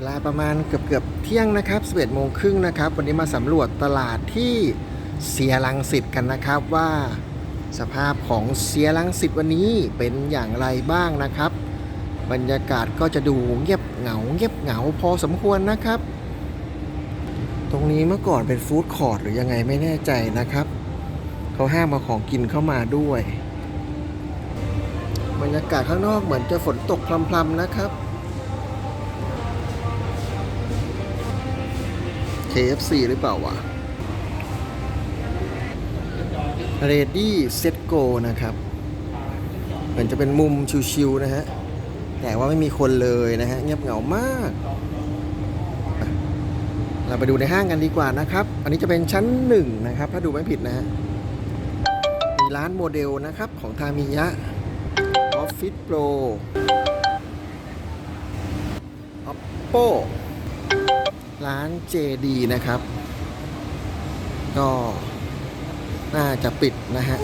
เวลาประมาณเกือบเกือบเที่ยงนะครับ11โมงครึ่งนะครับ วันนี้มาสำรวจตลาดที่เสียรังสิตกันนะครับว่าสภาพของเสียรังสิตวันนี้เป็นอย่างไรบ้างนะครับ บรรยากาศก็จะดูเงียบเหงาเงียบเหงาพอสมควรนะครับ ตรงนี้เมื่อก่อนเป็นฟู้ดคอร์ทหรือยังไงไม่แน่ใจนะครับเขาห้ามมาของกินเข้ามาด้วย บรรยากาศข้างนอกเหมือนจะฝนตกพรำๆนะครับ KFC หรือเปล่าวะ Ready Set Go นะครับเหมือนจะเป็นมุมชิวๆนะฮะ แต่ว่าไม่มีคนเลยนะฮะ เงียบเหงามาก เราไปดูในห้างกันดีกว่านะครับ อันนี้จะเป็นชั้นหนึ่งนะครับ ถ้าดูไม่ผิดนะฮะ มีร้านโมเดลนะครับของทามิยะ Office Pro Oppo ร้าน JD นะครับ ก็น่าจะปิดนะฮะ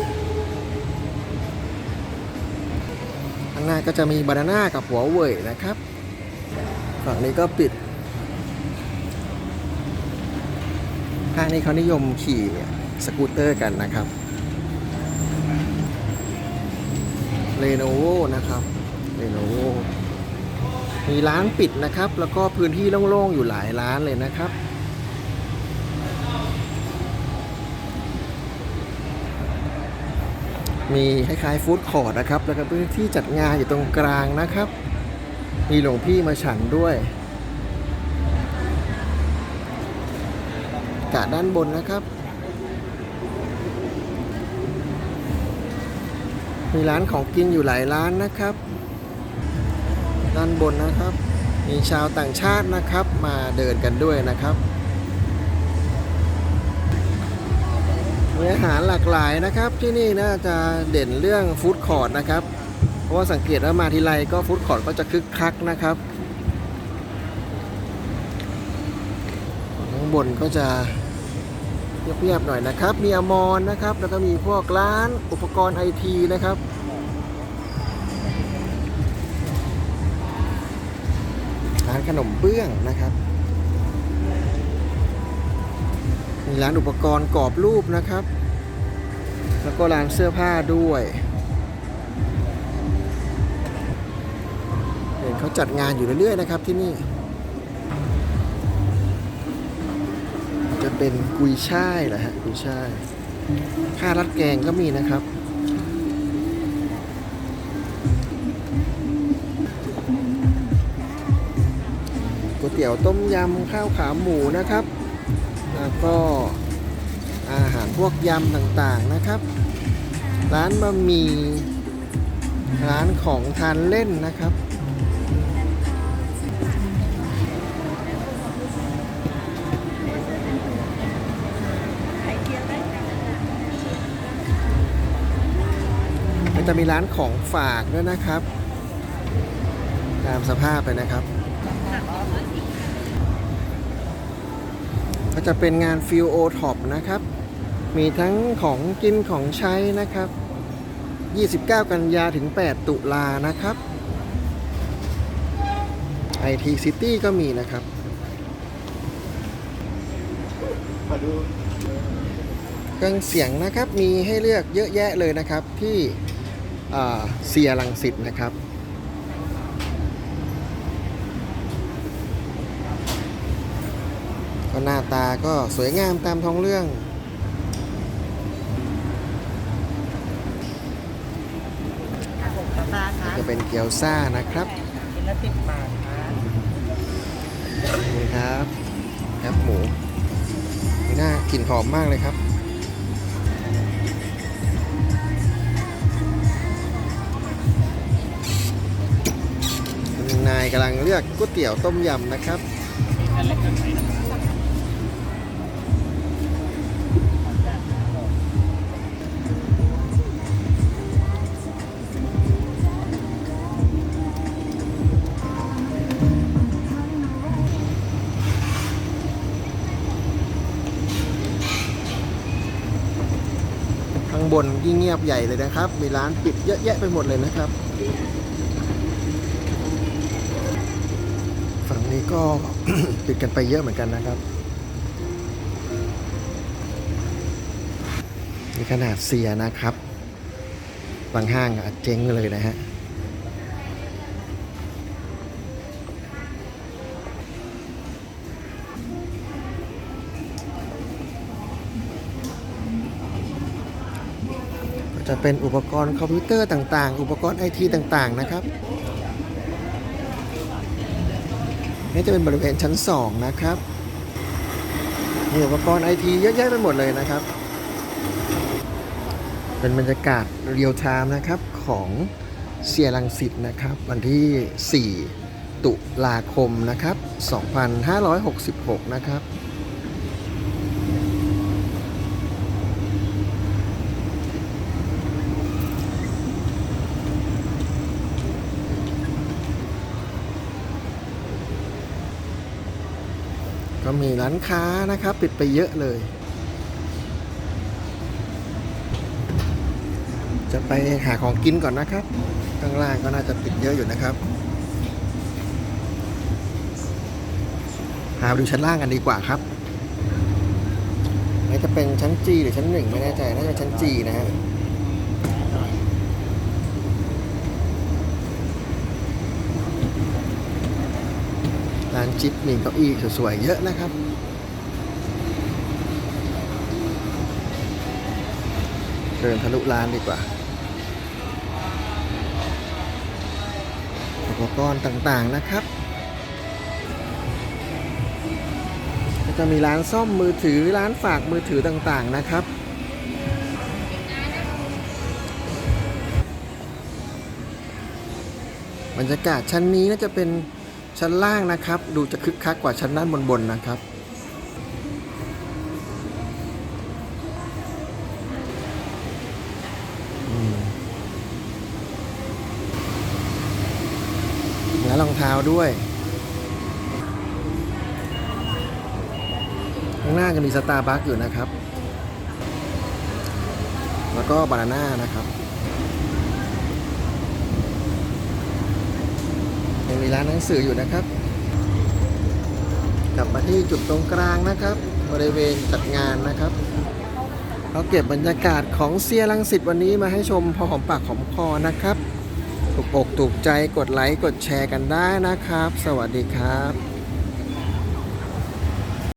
ข้างหน้าก็จะมีบานาน่ากับหัวเว่ยนะครับฝั่งนี้ก็ปิดห้างนี้เขานิยมขี่สกูตเตอร์กันนะครับเลโนโวนะครับ มีร้านปิดนะครับ แล้วก็พื้นที่โล่งๆอยู่หลายร้านเลยนะครับ มีคล้ายๆฟู้ดคอร์ทนะครับ แล้วก็พื้นที่จัดงานอยู่ตรงกลางนะครับ มีหลวงพี่มาฉันด้วยกาศด้านบนนะครับ มีร้านของกินอยู่หลายร้านนะครับ ด้านบนนะครับ มีชาวต่างชาตินะครับมาเดินกันด้วยนะครับมีอาหารหลากหลายนะครับที่นี่น่าจะเด่นเรื่องฟู้ดคอร์ทนะครับ เพราะว่าสังเกตว่ามาทีไรก็ฟู้ดคอร์ทก็จะคึกคักนะครับข้างบนก็จะเงียบๆหน่อยนะครับ มีอมรนะครับ แล้วก็มีพวกร้านอุปกรณ์ไอทีนะครับ ขนมเบื้องนะครับ มีร้านอุปกรณ์กรอบรูปนะครับ แล้วก็ร้านเสื้อผ้าด้วยเห็นเขาจัดงานอยู่เรื่อยๆนะครับที่นี่ จะเป็นกุยช่ายเหรอฮะกุยช่ายข้าวรัดแกงก็มีนะครับ ก๋วยเตี๋ยวต้มยำข้าวขาหมูนะครับ แล้วก็อาหารพวกยำต่างๆนะครับ ร้านบะหมี่ร้านของทานเล่นนะครับจะมีร้านของฝากด้วยนะครับ ตามสภาพเลยนะครับ ก็จะเป็นงานฟิลโอท็อปนะครับ มีทั้งของกินของใช้นะครับ 29 กันยาถึง 8 ตุลานะครับ IT City ก็มีนะครับเครื่องเสียงนะครับมีให้เลือกเยอะแยะเลยนะครับที่เซียรังสิตนะครับ ก็หน้าตาก็สวยงามตามท้องเรื่องครับผมกาแฟครับจะเป็นเกี๊ยวซ่านะครับชิ้นละสิบบาทครับนี่ครับแคบหมูนี่น่ากลิ่นหอมมากเลยครับนายกำลังเลือกก๋วยเตี๋ยวต้มยำนะครับ ข้างบนยิ่งเงียบใหญ่เลยนะครับ มีร้านปิดเยอะแยะไปหมดเลยนะครับ ฝั่งนี้ก็ปิดกันไปเยอะเหมือนกันนะครับนี่ขนาดเสียนะครับ บางห้างอะเจ๊งเลยนะฮะ จะเป็นอุปกรณ์คอมพิวเตอร์ต่างๆ อุปกรณ์ไอทีต่างๆนะครับ นี่จะเป็นบริเวณชั้น 2 นะครับมีอุปกรณ์ไอทีเยอะแยะไปหมดเลยนะครับ เป็นบรรยากาศเรียลไทม์นะครับของเซียรังสิตนะครับ วันที่ 4 ตุลาคมนะครับ 2566 นะครับ มีร้านค้านะครับ ปิดไปเยอะเลย จะไปหาของกินก่อนนะครับ ข้างล่างก็น่าจะปิดเยอะอยู่นะครับหาไปดูชั้นล่างกันดีกว่าครับนี่จะเป็นชั้นจีหรือชั้นหนึ่งไม่แน่ใจ น่าจะชั้นจีนะฮะ ร้านจิ๊บมีเก้าอี้สวยๆเยอะนะครับเดินทะลุร้านดีกว่า อุปกรณ์ต่างๆนะครับก็จะมีร้านซ่อมมือถือร้านฝากมือถือต่างๆนะครับบรรยากาศชั้นนี้น่าจะเป็น ชั้นล่างนะครับ ดูจะคึกคักกว่าชั้นด้านบนๆนนะครับ แล้วรองเท้าด้วย ข้างหน้าจะมีสตาร์บัคอยู่นะครับ แล้วก็บานาน่านะครับ ยังมีร้านหนังสืออยู่นะครับ กลับมาที่จุดตรงกลางนะครับ บริเวณจัดงานนะครับเราเก็บบรรยากาศของเซียรังสิตวันนี้มาให้ชมพอหอมปากหอมคอนะครับถูกอกถูกใจกดไลค์กดแชร์กันได้นะครับ สวัสดีครับ